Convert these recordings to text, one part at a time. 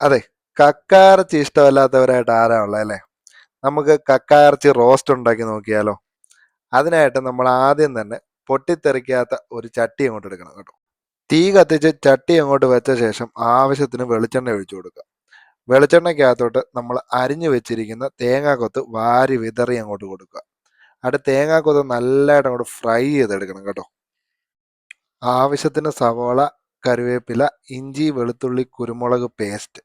അതെ കക്കയിറച്ചി ഇഷ്ടമല്ലാത്തവരായിട്ട് ആരാ ഉള്ളത് അല്ലേ? നമുക്ക് കക്കയിറച്ചി റോസ്റ്റ് ഉണ്ടാക്കി നോക്കിയാലോ? അതിനായിട്ട് നമ്മൾ ആദ്യം തന്നെ പൊട്ടിത്തെറിക്കാത്ത ഒരു ചട്ടി അങ്ങോട്ട് എടുക്കണം കേട്ടോ. തീ കത്തിച്ച് ചട്ടി അങ്ങോട്ട് വെച്ച ശേഷം ആവശ്യത്തിന് വെളിച്ചെണ്ണ ഒഴിച്ചു കൊടുക്കുക. വെളിച്ചെണ്ണയ്ക്കകത്തോട്ട് നമ്മൾ അരിഞ്ഞു വെച്ചിരിക്കുന്ന തേങ്ങാക്കൊത്ത് വാരി വിതറി അങ്ങോട്ട് കൊടുക്കുക. അത് തേങ്ങാക്കൊത്ത് നല്ലതായിട്ട് അങ്ങോട്ട് ഫ്രൈ ചെയ്തെടുക്കണം കേട്ടോ. ആവശ്യത്തിന് സവോള കറിവേപ്പില ഇഞ്ചി വെളുത്തുള്ളി കുരുമുളക് പേസ്റ്റ്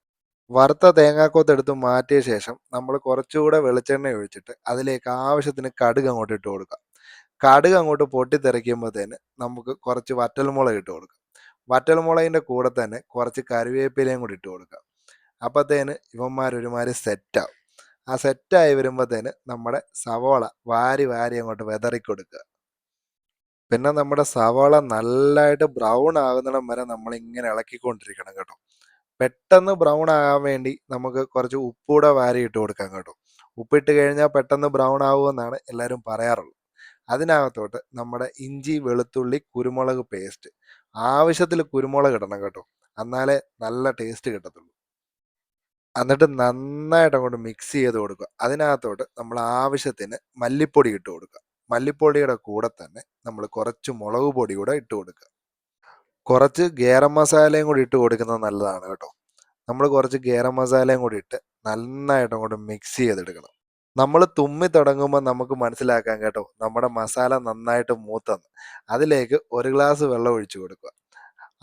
വറുത്ത തേങ്ങാക്കൊത്ത് എടുത്ത് മാറ്റിയ ശേഷം നമ്മൾ കുറച്ചുകൂടെ വെളിച്ചെണ്ണ ഒഴിച്ചിട്ട് അതിലേക്ക് ആവശ്യത്തിന് കടുക് അങ്ങോട്ട് ഇട്ട് കൊടുക്കുക കടുക് അങ്ങോട്ട് പൊട്ടിത്തെറിക്കുമ്പോഴത്തേന് നമുക്ക് കുറച്ച് വറ്റൽമുളക് ഇട്ട് കൊടുക്കുക വറ്റൽമുളകിന്റെ കൂടെ തന്നെ കുറച്ച് കറിവേപ്പിലയും കൂടി ഇട്ട് കൊടുക്കുക അപ്പോഴത്തേന് ഇവന്മാർ ഒരുമാതിരി സെറ്റാവും ആ സെറ്റായി വരുമ്പോഴത്തേന് നമ്മുടെ സവോള വാരി വാരി അങ്ങോട്ട് വിതറി കൊടുക്കുക. പിന്നെ നമ്മുടെ സവോള നല്ലതായിട്ട് ബ്രൗൺ ആകുന്നിടം വരെ നമ്മൾ ഇങ്ങനെ ഇളക്കിക്കൊണ്ടിരിക്കണം കേട്ടോ. പെട്ടെന്ന് ബ്രൗൺ ആകാൻ വേണ്ടി നമുക്ക് കുറച്ച് ഉപ്പൂടെ വാരി ഇട്ട് കൊടുക്കാം കേട്ടോ. ഉപ്പിട്ട് കഴിഞ്ഞാൽ പെട്ടെന്ന് ബ്രൗൺ ആവുമെന്നാണ് എല്ലാവരും പറയാറുള്ളത്. അതിനകത്തോട്ട് നമ്മുടെ ഇഞ്ചി വെളുത്തുള്ളി കുരുമുളക് പേസ്റ്റ് ആവശ്യത്തിൽ കുരുമുളക് ഇടണം കേട്ടോ. എന്നാലേ നല്ല ടേസ്റ്റ് കിട്ടത്തുള്ളൂ. എന്നിട്ട് നന്നായിട്ട് അങ്ങോട്ട് മിക്സ് ചെയ്ത് കൊടുക്കുക. അതിനകത്തോട്ട് നമ്മൾ ആവശ്യത്തിന് മല്ലിപ്പൊടി ഇട്ട് കൊടുക്കുക. മല്ലിപ്പൊടിയുടെ കൂടെ തന്നെ നമ്മൾ കുറച്ച് മുളക് പൊടി കൂടെ ഇട്ട് കൊടുക്കുക. കുറച്ച് ഗേരം മസാലയും കൂടി ഇട്ട് കൊടുക്കുന്നത് നല്ലതാണ് കേട്ടോ. നമ്മൾ കുറച്ച് ഗേരം മസാലയും കൂടി ഇട്ട് നന്നായിട്ട് അങ്ങോട്ട് മിക്സ് ചെയ്തെടുക്കണം. നമ്മൾ തുമ്മി തുടങ്ങുമ്പോൾ നമുക്ക് മനസ്സിലാക്കാം കേട്ടോ നമ്മുടെ മസാല നന്നായിട്ട് മൂത്തന്ന്. അതിലേക്ക് ഒരു ഗ്ലാസ് വെള്ളം ഒഴിച്ചു കൊടുക്കുക.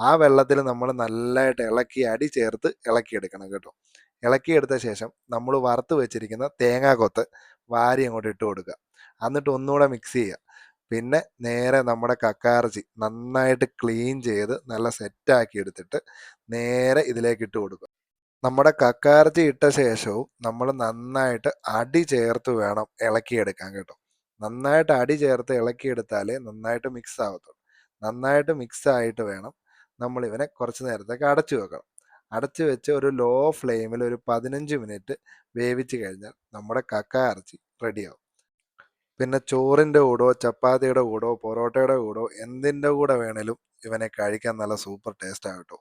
ആ വെള്ളത്തിൽ നമ്മൾ നല്ലതായിട്ട് ഇളക്കി അടി ചേർത്ത് ഇളക്കിയെടുക്കണം കേട്ടോ. ഇളക്കിയെടുത്ത ശേഷം നമ്മൾ വറുത്ത് വെച്ചിരിക്കുന്ന തേങ്ങാക്കൊത്ത് വാരി അങ്ങോട്ട് ഇട്ട് കൊടുക്കുക. എന്നിട്ട് ഒന്നുകൂടെ മിക്സ് ചെയ്യുക. പിന്നെ നേരെ നമ്മുടെ കക്കാർച്ചി നന്നായിട്ട് ക്ലീൻ ചെയ്ത് നല്ല സെറ്റാക്കി എടുത്തിട്ട് നേരെ ഇതിലേക്ക് ഇട്ട് കൊടുക്കുക. നമ്മുടെ കക്കാർച്ചി ഇട്ട ശേഷവും നമ്മൾ നന്നായിട്ട് അടി ചേർത്ത് വേണം ഇളക്കിയെടുക്കാൻ കേട്ടോ. നന്നായിട്ട് അടി ചേർത്ത് ഇളക്കിയെടുത്താലേ നന്നായിട്ട് മിക്സ് ആവത്തുള്ളൂ. നന്നായിട്ട് മിക്സ് ആയിട്ട് വേണം നമ്മൾ ഇവനെ കുറച്ച് നേരത്തേക്ക് അടച്ചു വെക്കണം. അടച്ചു വെച്ച് ഒരു ലോ ഫ്ലെയിമിൽ ഒരു പതിനഞ്ച് മിനിറ്റ് വേവിച്ച് കഴിഞ്ഞാൽ നമ്മുടെ കക്ക ഇറച്ചി റെഡിയാവും പിന്നെ ചോറിന്റെ കൂടോ ചപ്പാത്തിയുടെ കൂടോ പൊറോട്ടയുടെ കൂടോ എന്തിന്റെ കൂടെ വേണേലും ഇവനെ കഴിക്കാൻ നല്ല സൂപ്പർ ടേസ്റ്റ് ആകട്ടോ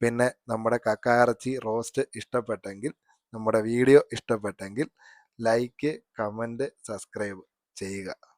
പിന്നെ നമ്മുടെ കക്കായിറച്ചി റോസ്റ്റ് ഇഷ്ടപ്പെട്ടെങ്കിൽ നമ്മുടെ വീഡിയോ ഇഷ്ടപ്പെട്ടെങ്കിൽ ലൈക്ക് കമന്റ് സബ്സ്ക്രൈബ് ചെയ്യുക.